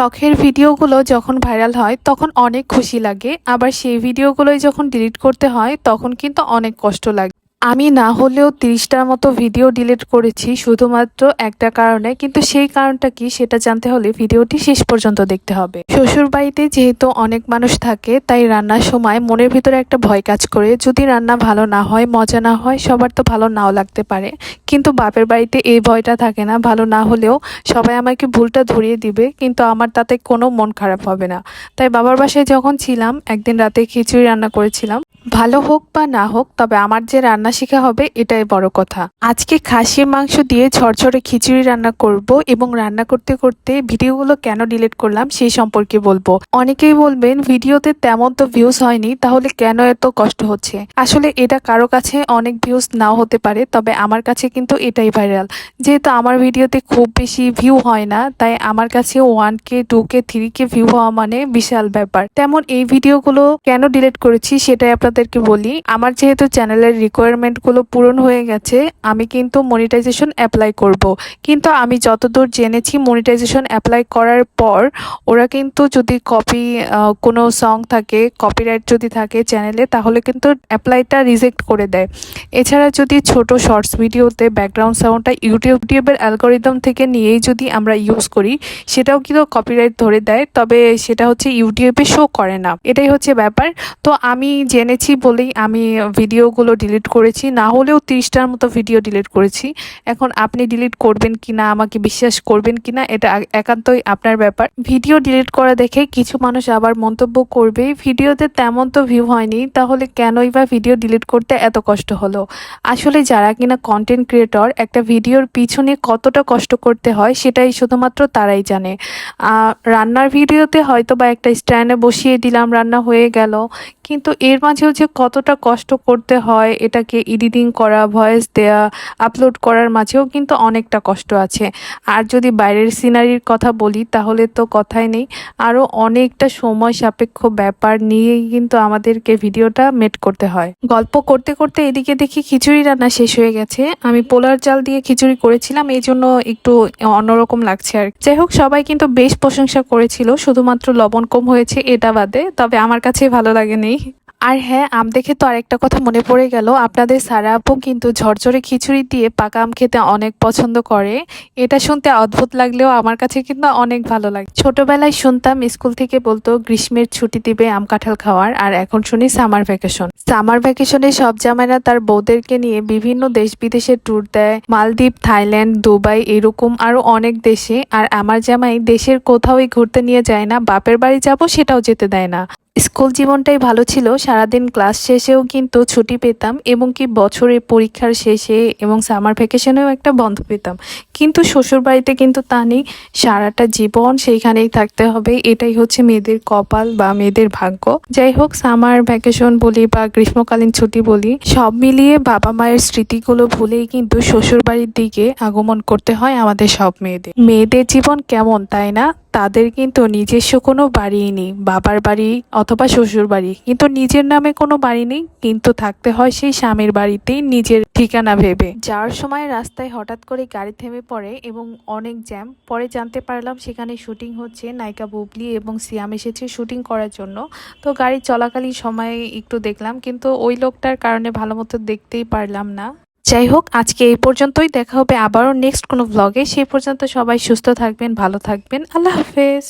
শখের ভিডিওগুলো যখন ভাইরাল হয়, তখন অনেক খুশি লাগে। আবার সেই ভিডিওগুলোই যখন ডিলিট করতে হয়, তখন কিন্তু অনেক কষ্ট লাগে। আমি না হলেও তিরিশটার মতো ভিডিও ডিলিট করেছি শুধুমাত্র একটা কারণে, কিন্তু সেই কারণটা কি সেটা জানতে হলে ভিডিওটি শেষ পর্যন্ত দেখতে হবে। শ্বশুর বাড়িতে যেহেতু অনেক মানুষ থাকে, তাই রান্নার সময় মনের ভিতরে একটা ভয় কাজ করে, যদি রান্না ভালো না হয়, মজা না হয়, সবার তো ভালো নাও লাগতে পারে। কিন্তু বাপের বাড়িতে এই ভয়টা থাকে না, ভালো না হলেও সবাই আমাকে ভুলটা ধরিয়ে দিবে, কিন্তু আমার তাতে কোনো মন খারাপ হবে না। তাই বাবার বাসায় যখন ছিলাম, একদিন রাতে খিচুড়ি রান্না করেছিলাম। ভালো হোক বা না হোক, তবে আমার যে রান্না শেখা হবে, এটাই বড় কথা। আজকে খাসির মাংস দিয়ে ঝরঝরে খিচুড়ি রান্না করব এবং রান্না করতে করতে ভিডিওগুলো কেন ডিলিট করলাম সেই সম্পর্কে বলব। অনেকেই বলবেন, ভিডিওতে তেমন তো ভিউজ হয়নি, তাহলে কেন এত কষ্ট হচ্ছে? আসলে এটা কারও কাছে অনেক ভিউজ নাও হতে পারে, তবে আমার কাছে কিন্তু এটাই ভাইরাল যেহেতু আমার ভিডিওতে খুব বেশি ভিউ হয় না, তাই আমার কাছে one K two K three K view হওয়া মানে বিশাল ব্যাপার। তেমন এই ভিডিওগুলো কেন ডিলিট করেছি, সেটাই আপনাদেরকে বলি। আমার যেহেতু চ্যানেলের রিকোয়ারমেন্টগুলো পূরণ হয়ে গেছে, আমি কিন্তু মনিটাইজেশন অ্যাপ্লাই করব। কিন্তু আমি যতদূর জেনেছি মনিটাইজেশন অ্যাপ্লাই করার পর ওরা কিন্তু যদি কপি কোনো সং থাকে কপিরাইট যদি থাকে চ্যানেলে তাহলে কিন্তু অ্যাপ্লাইটা রিজেক্ট করে দেয়। এছাড়া যদি ছোট শর্টস ভিডিওতে ব্যাকগ্রাউন্ড সাউন্ডটা ইউটিউব ইউটিউবের অ্যালগোরিদম থেকে নিয়েই যদি আমরা ইউজ করি, সেটাও কিন্তু কপিরাইট ধরে দেয়, তবে সেটা হচ্ছে ইউটিউবে শো করে না। এটাই হচ্ছে ব্যাপার। তো আমি জেনেছি বলেই আমি ভিডিওগুলো ডিলিট করেছি, না হলেও তিরিশটার মতো ভিডিও ডিলিট করেছি। এখন আপনি ডিলিট করবেন কি না আমাকে বিশ্বাস করবেন কি না এটা একান্তই আপনার ব্যাপার। ভিডিও ডিলিট করা দেখে কিছু মানুষ আবার মন্তব্য করবে, ভিডিওতে তেমন তো ভিউ হয়নি, তাহলে কেনই বা ভিডিও ডিলিট করতে এত কষ্ট হলো? আসলে যারা কিনা কন্টেন্ট ক্রিয়েটর একটা ভিডিওর পিছনে কতটা কষ্ট করতে হয়, সেটাই শুধুমাত্র তারাই জানে। রান্নার ভিডিওতে হয়তো বা একটা স্ট্যান্ডে বসিয়ে দিলাম, রান্না হয়ে গেল। কিন্তু এর মাঝেও যে কতটা কষ্ট করতে হয়, এটাকে এডিটিং করা ভয়েস দেয়া আপলোড করার মাঝেও কিন্তু অনেকটা কষ্ট আছে। আর যদি বাইরের সিনারির কথা বলি, তাহলে তো কথাই নেই। আরও অনেকটা সময় সাপেক্ষ ব্যাপার নিয়েই কিন্তু আমাদেরকে ভিডিওটা মেট করতে হয়। গল্প করতে করতে এদিকে দেখি খিচুড়ি রান্না শেষ হয়ে গেছে। আমি পোলার চাল দিয়ে খিচুড়ি করেছিলাম, এই জন্য একটু অন্যরকম লাগছে আর যাই হোক, সবাই কিন্তু বেশ প্রশংসা করেছিল। শুধুমাত্র লবণ কম হয়েছে, এটা বাদে। তবে আমার কাছে ভালো লাগেনি। আর হ্যাঁ আম দেখে তো আরেকটা কথা মনে পড়ে গেল। আপনাদের সারা আপু কিন্তু ঝরঝরে খিচুড়ি দিয়ে পাকা আম খেতে অনেক পছন্দ করে। এটা শুনতে অদ্ভুত লাগলেও আমার কাছে কিন্তু অনেক ভালো লাগে। ছোটবেলায় শুনতাম স্কুল থেকে বলতো, গ্রীষ্মের ছুটি দিবে আম কাঁঠাল খাওয়ার। আর এখন শুনি সামার ভ্যাকেশন। সামার ভ্যাকেশনে সব জামাইরা তার বউদেরকে নিয়ে বিভিন্ন দেশ বিদেশে ট্যুর দেয়। মালদ্বীপ, থাইল্যান্ড, দুবাই এরকম আরও অনেক দেশে। আর আমার জামাই দেশের কোথাওই ঘুরতে নিয়ে যায় না, বাপের বাড়ি যাব সেটাও যেতে দেয় না। স্কুল জীবনটাই ভালো ছিল, সারাদিন ক্লাস শেষেও কিন্তু ছুটি পেতাম এবং কি বছরে পরীক্ষার শেষে এবং সামার ভ্যাকেশনেও একটা বন্ধ পেতাম। কিন্তু শ্বশুর বাড়িতে কিন্তু তা নেই, সারাটা জীবন সেইখানেই থাকতে হবে, এটাই হচ্ছে মেয়েদের কপাল বা মেয়েদের ভাগ্য। যাই হোক সামার ভ্যাকেশন বলি বা গ্রীষ্মকালীন ছুটি বলি, সব মিলিয়ে বাবা মায়ের স্মৃতিগুলো ভুলেই কিন্তু শ্বশুর বাড়ির দিকে আগমন করতে হয় আমাদের সব মেয়েদের। মেয়েদের জীবন কেমন, তাই না? তাদের কিন্তু নিজস্ব কোনো বাড়ি নেই, বাবার বাড়ি অথবা শ্বশুর বাড়ি। কিন্তু নিজের নামে কোনো বাড়ি নেই, কিন্তু থাকতে হয় সেই স্বামীর বাড়িতেই নিজের ঠিকানা ভেবে। যাওয়ার সময় রাস্তায় হঠাৎ করে গাড়ি থেমে পড়ে এবং অনেক জ্যাম। পরে জানতে পারলাম সেখানে শুটিং হচ্ছে নায়িকা বুবলি এবং সিয়াম এসেছে শুটিং করার জন্য। তো গাড়ি চলাকালীন সময়ে একটু দেখলাম, কিন্তু ওই লোকটার কারণে ভালো মতো দেখতেই পারলাম না। যাই হোক, আজকে এই পর্যন্তই। দেখা হবে আবারও নেক্সট কোনো ব্লগে সেই পর্যন্ত সবাই সুস্থ থাকবেন, ভালো থাকবেন। আল্লাহ হাফেজ।